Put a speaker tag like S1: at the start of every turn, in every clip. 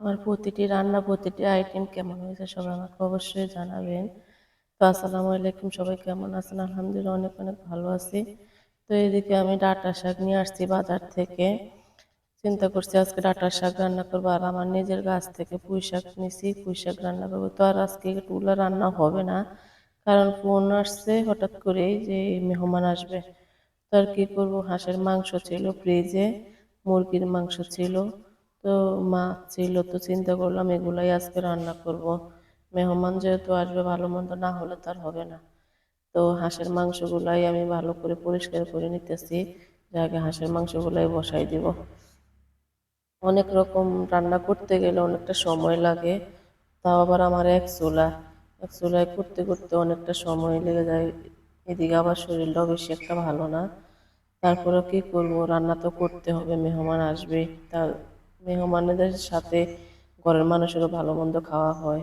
S1: আমার প্রতিটি রান্না, প্রতিটি আইটেম কেমন হয়েছে সবাই আমাকে অবশ্যই জানাবেন। তো আসসালামু আলাইকুম, সবাই কেমন আছেন? আলহামদুলিল্লাহ অনেক অনেক ভালো আছি। তো এদিকে আমি ডাটা শাক নিয়ে আসছি বাজার থেকে। চিন্তা করছি আজকে ডাটা শাক রান্না করব আর আমার নিজের গাছ থেকে পুঁই শাক নিছি, পুঁই শাক রান্না করব। তো আর আজকে টুলা রান্না হবে না, কারণ ফোন আসছে হঠাৎ করেই যে মেহমান আসবে। তো আর কী করব? হাঁসের মাংস ছিল ফ্রিজে মুরগির মাংস ছিল। তো মাছ ছিল তো চিন্তা করলাম, এগুলাই আজকে রান্না করব। মেহমান যেহেতু আসবে, ভালো মন্দ না হলে তো আর হবে না। তো হাঁসের মাংসগুলাই আমি ভালো করে পরিষ্কার করে নিতেছি, যে আগে হাঁসের মাংসগুলাই বসাই দিব। অনেক রকম রান্না করতে গেলে অনেকটা সময় লাগে, তাও আবার আমার এক চুলা। এক চুলায় করতে করতে অনেকটা সময় লেগে যায়, এদিকে আবার শরীরটাও বেশি একটা ভালো না। তারপরে কি করব? রান্না তো করতে হবে, মেহমান আসবে, তা মেহমানদের সাথে ঘরের মানুষেরও ভালো মন্দ খাওয়া হয়।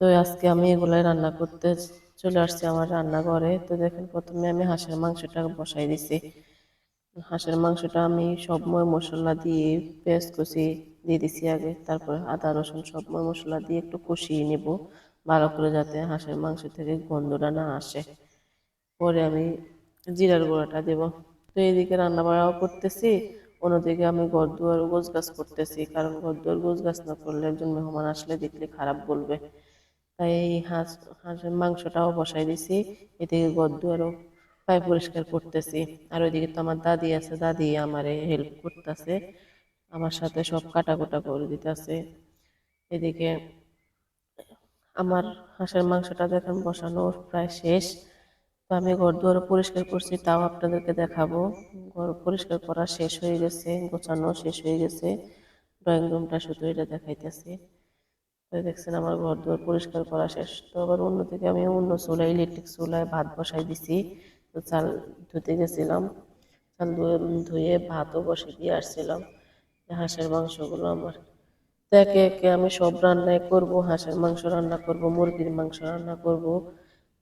S1: তো আজকে আমি এগুলাই রান্না করতে চলে আসছি আমার রান্নাঘরে। তো দেখেন, প্রথমে আমি হাঁসের মাংসটা বসাই দিছি। হাঁসের মাংসটা আমি সবময় মশলা দিয়ে পেঁয়াজ কষি দিয়ে দিছি আগে। তারপরে আদা, রসুন সবময় মশলা দিয়ে একটু কষিয়ে নেব ভালো করে যাতে হাঁসের মাংস থেকে গন্ধটা না আসে। পরে আমি জিরার গুঁড়াটা দেব। তো এইদিকে রান্না বাড়াও করতেছি। অন্যদিকে আমি ঘর দুয়ার গোছ গাছ করতেছি, কারণ ঘর দুয়ার গোছ গাছ না করলে একজন মেহমান আসলে দেখলে খারাপ বলবে। তাই এই হাঁস, হাঁসের মাংসটাও বসাই দিছি, এদিকে ঘর দুয়ারও পায়ে পরিষ্কার করতেছি। আর ওইদিকে তো আমার দাদি আছে, দাদি আমারে হেল্প করতেছে, আমার সাথে সব কাটাকুটা করে দিতেছে। এদিকে আমার হাঁসের মাংসটা দেখেন বসানো প্রায় শেষ। তো আমি ঘর দুয়ারও পরিষ্কার করছি, তাও আপনাদেরকে দেখাবো। পরিষ্কার করা শেষ হয়ে গেছে, গোছানো শেষ হয়ে গেছে। ড্রয়িং রুমটা শুধু এটা দেখাইতেছি। দেখছেন আমার ঘর দুয়ার পরিষ্কার করা শেষ। তো আবার অন্য অন্যদিকে আমি অন্য চুলায় ইলেকট্রিক চুলায় ভাত বসাই দিছি। তো চাল ধুতে গেছিলাম। চাল ধুয়ে ভাতও বসে দিয়ে আসছিলাম। হাঁসের মাংসগুলো আমার। তো একে একে আমি সব রান্নাই করব। হাঁসের মাংস রান্না করব, মুরগির মাংস রান্না করব।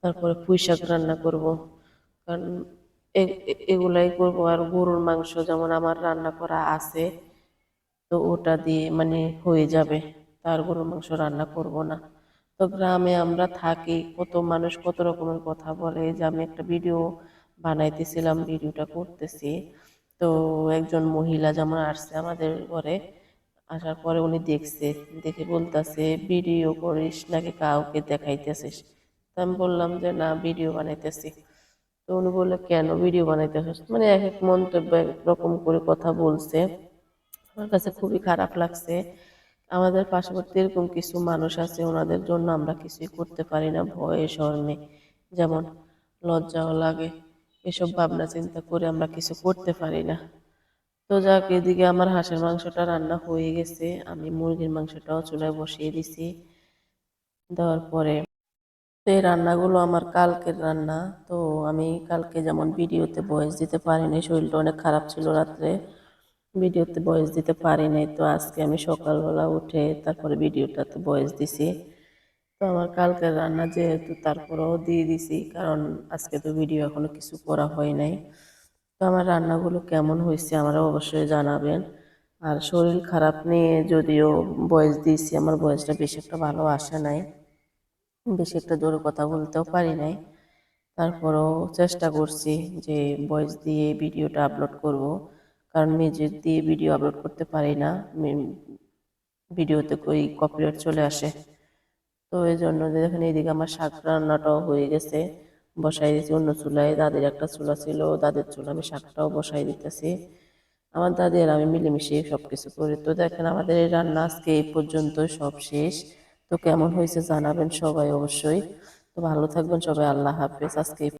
S1: তারপরে পুঁই শাক রান্না করব। কারণ এগুলাই করব। আর গরুর মাংস যেমন আমার রান্না করা আছে, তো ওটা দিয়ে মানে হয়ে যাবে। তার গরুর মাংস রান্না করব না। তো গ্রামে আমরা থাকি, কত মানুষ কত রকমের কথা বলে। যে আমি একটা ভিডিও বানাইতেছিলাম, ভিডিওটা করতেছি। তো একজন মহিলা যেমন আসছে আমাদের ঘরে, আসার পরে উনি দেখছে, দেখে বলতেছে, ভিডিও করিস নাকি কাউকে দেখাইতেছিস? তো আমি বললাম যে, না, ভিডিও বানাইতেছি। তো উনি বলল, কেন ভিডিও বানাইতে বানাইতেছিস মানে এক এক মন্তব্য এক রকম করে কথা বলছে। আমার কাছে খুবই খারাপ লাগছে। আমাদের পার্শ্ববর্তী এরকম কিছু মানুষ আছে, ওনাদের জন্য আমরা কিছুই করতে পারি না, ভয়ে শর্মে যেমন লজ্জাও লাগে, এসব ভাবনা চিন্তা করে আমরা কিছু করতে পারি না। তো যাক, এদিকে আমার হাঁসের মাংসটা রান্না হয়ে গেছে। আমি মুরগির মাংসটাও চুলায় বসিয়ে দিছি। দেওয়ার পরে তো এই রান্নাগুলো আমার কালকের রান্না। তো আমি কালকে যেমন ভিডিওতে ভয়েস দিতে পারিনি, শরীরটা অনেক খারাপ ছিল রাত্রে। ভিডিওতে ভয়েস দিতে পারিনি, তো আজকে আমি সকালবেলা উঠে তারপরে ভিডিওটাতে ভয়েস দিছি। তো আমার কালকের রান্না যেহেতু তারপরেও দিয়ে দিছি, কারণ আজকে তো ভিডিও এখনও কিছু করা হয় নাই। তো আমার রান্নাগুলো কেমন হয়েছে আমারও অবশ্যই জানাবেন। আর শরীর খারাপ নিয়ে যদিও ভয়েস দিয়েছি, আমার ভয়েসটা বেশি একটা ভালো আসে নাই। বেশি একটা জোরে কথা বলতেও পারি নাই। তারপরেও চেষ্টা করছি যে ভয়েস দিয়ে ভিডিওটা আপলোড করব। কারণ মিউজিক দিয়ে ভিডিও আপলোড করতে পারি না। ভিডিওতে কই কপিরাইট চলে আসে। তো এই জন্য দেখেন এইদিকে আমার শাক রান্নাটাও হয়ে গেছে। বসাই দিয়েছি অন্য চুলায়। দাদির একটা চুলা ছিল, দাদির চুলা আমি শাকটাও বসাই দিতেছি। আমার দাদি আর আমি মিলেমিশে সব কিছু করি। তো দেখেন আমাদের এই রান্না আজকে এই পর্যন্ত সব শেষ। তো কেমন হয়েছে জানাবেন সবাই অবশ্যই। তো ভালো থাকবেন সবাই আল্লাহ হাফেজ। আজকে